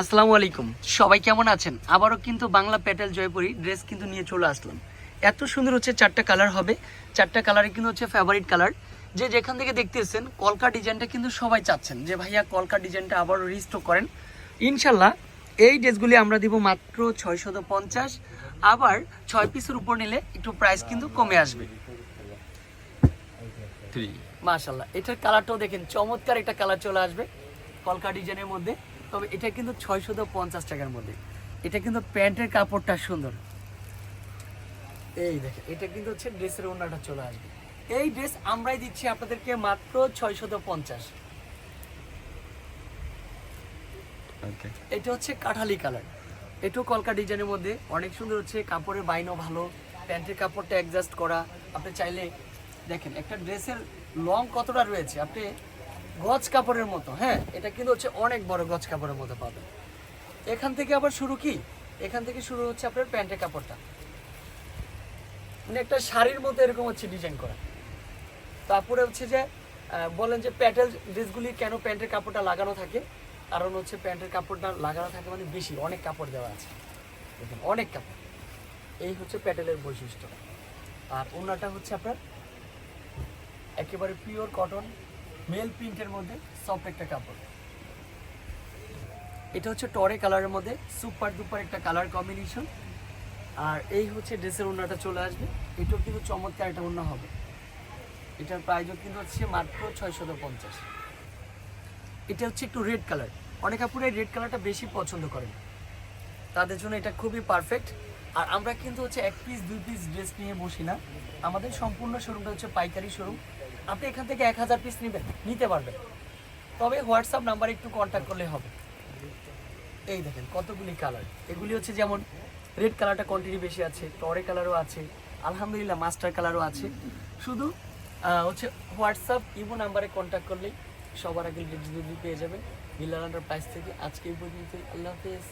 আসসালামু আলাইকুম। সবাই কেমন আছেন? আবারও কিন্তু বাংলা প্যাটেল জয়পুরি ড্রেস কিন্তু নিয়ে চলে আসলাম। এত সুন্দর হচ্ছে চারটা কালার হবে। চারটা কালারে কিন্তু হচ্ছে ফেভারিট কালার। যে যেখান থেকে দেখতেছেন কলকা ডিজাইনটা কিন্তু সবাই চাচ্ছেন। যে ভাইয়া কলকা ডিজাইনটা আবারও রিস্টোক করেন। ইনশাল্লাহ এই ড্রেসগুলি আমরা দিব মাত্র ছয়শত পঞ্চাশ। আবার ছয় পিসের উপর নিলে একটু প্রাইস কিন্তু কমে আসবে। মাশাল্লাহ এটার কালারটাও দেখেন চমৎকার একটা কালার চলে আসবে কলকা ডিজাইনের মধ্যে। তবে এটা কিন্তু ছয়শত পঞ্চাশ টাকার মধ্যে। এটা কিন্তু প্যান্টের কাপড়টা সুন্দর। এই দেখেন এটা কিন্তু হচ্ছে ড্রেসের ওনাটা চলে আসবে। এই ড্রেস আমরাই দিচ্ছি আপনাদেরকে মাত্র ছয়শত পঞ্চাশ। এটা হচ্ছে কাঠালি কালার। এটাও কলকা ডিজাইনের মধ্যে। অনেক সুন্দর হচ্ছে কাপড়ের বাইনও ভালো প্যান্টের কাপড়টা অ্যাডজাস্ট করা। আপনি চাইলে দেখেন একটা ড্রেসের লং কতটা রয়েছে? আপনি গজ কাপড়ের মতো হ্যাঁ এটা কিন্তু হচ্ছে অনেক বড় গজ কাপড়ের মতো পাবেন এখান থেকে আবার শুরু কি? এখান থেকে শুরু হচ্ছে আপনার প্যান্টের কাপড়টা। মানে একটা শাড়ির মতো এরকম হচ্ছে ডিজাইন করা। তারপরে হচ্ছে যে বলেন যে প্যাটেল ড্রেসগুলি কেন প্যান্টের কাপড়টা লাগানো থাকে? কারণ হচ্ছে প্যান্টের কাপড়টা লাগানো থাকে মানে বেশি, অনেক কাপড় দেওয়া আছে। দেখুন, অনেক কাপড়। এই হচ্ছে প্যাটেলের বৈশিষ্ট্য। আর ওনাটা হচ্ছে আপনার একেবারে পিওর কটন মেল প্রিন্টের মধ্যে সফট একটা কাপড়। এটা হচ্ছে টরে কালারের মধ্যে সুপার ডুপার একটা কালার কম্বিনেশন। আর এই হচ্ছে ড্রেসের ওনাটা চলে আসবে। এটাও কিন্তু চমৎকার একটা ওনা হবে। এটার প্রাইসও কিন্তু হচ্ছে মাত্র ছয়শত পঞ্চাশ। এটা হচ্ছে একটু রেড কালার অনেক আপুরে রেড কালারটা বেশি পছন্দ করেন তাদের জন্য এটা খুবই পারফেক্ট আর আমরা কিন্তু হচ্ছে এক পিস দুই পিস ড্রেস নিয়ে বসি না। আমাদের সম্পূর্ণ শোরুমটা হচ্ছে পাইকারি শোরুম আপনি এখান থেকে এক হাজার পিস নেবেন, নিতে পারবেন। তবে হোয়াটসঅ্যাপ নাম্বারে একটু কন্ট্যাক্ট করলে হবে। এই দেখেন কতগুলি কালার এগুলি হচ্ছে যেমন রেড কালারটা কোয়ান্টিটি বেশি আছে টরে কালারও আছে, আলহামদুলিল্লাহ মাস্টার কালারও আছে। শুধু হচ্ছে হোয়াটসঅ্যাপ, ইমো নাম্বারে কন্ট্যাক্ট করলেই সবার আগে ডেলিভারি পেয়ে যাবেন। মিলার প্রাইস থেকে আজকে এই পর্যন্ত আল্লাহ হাফেজ।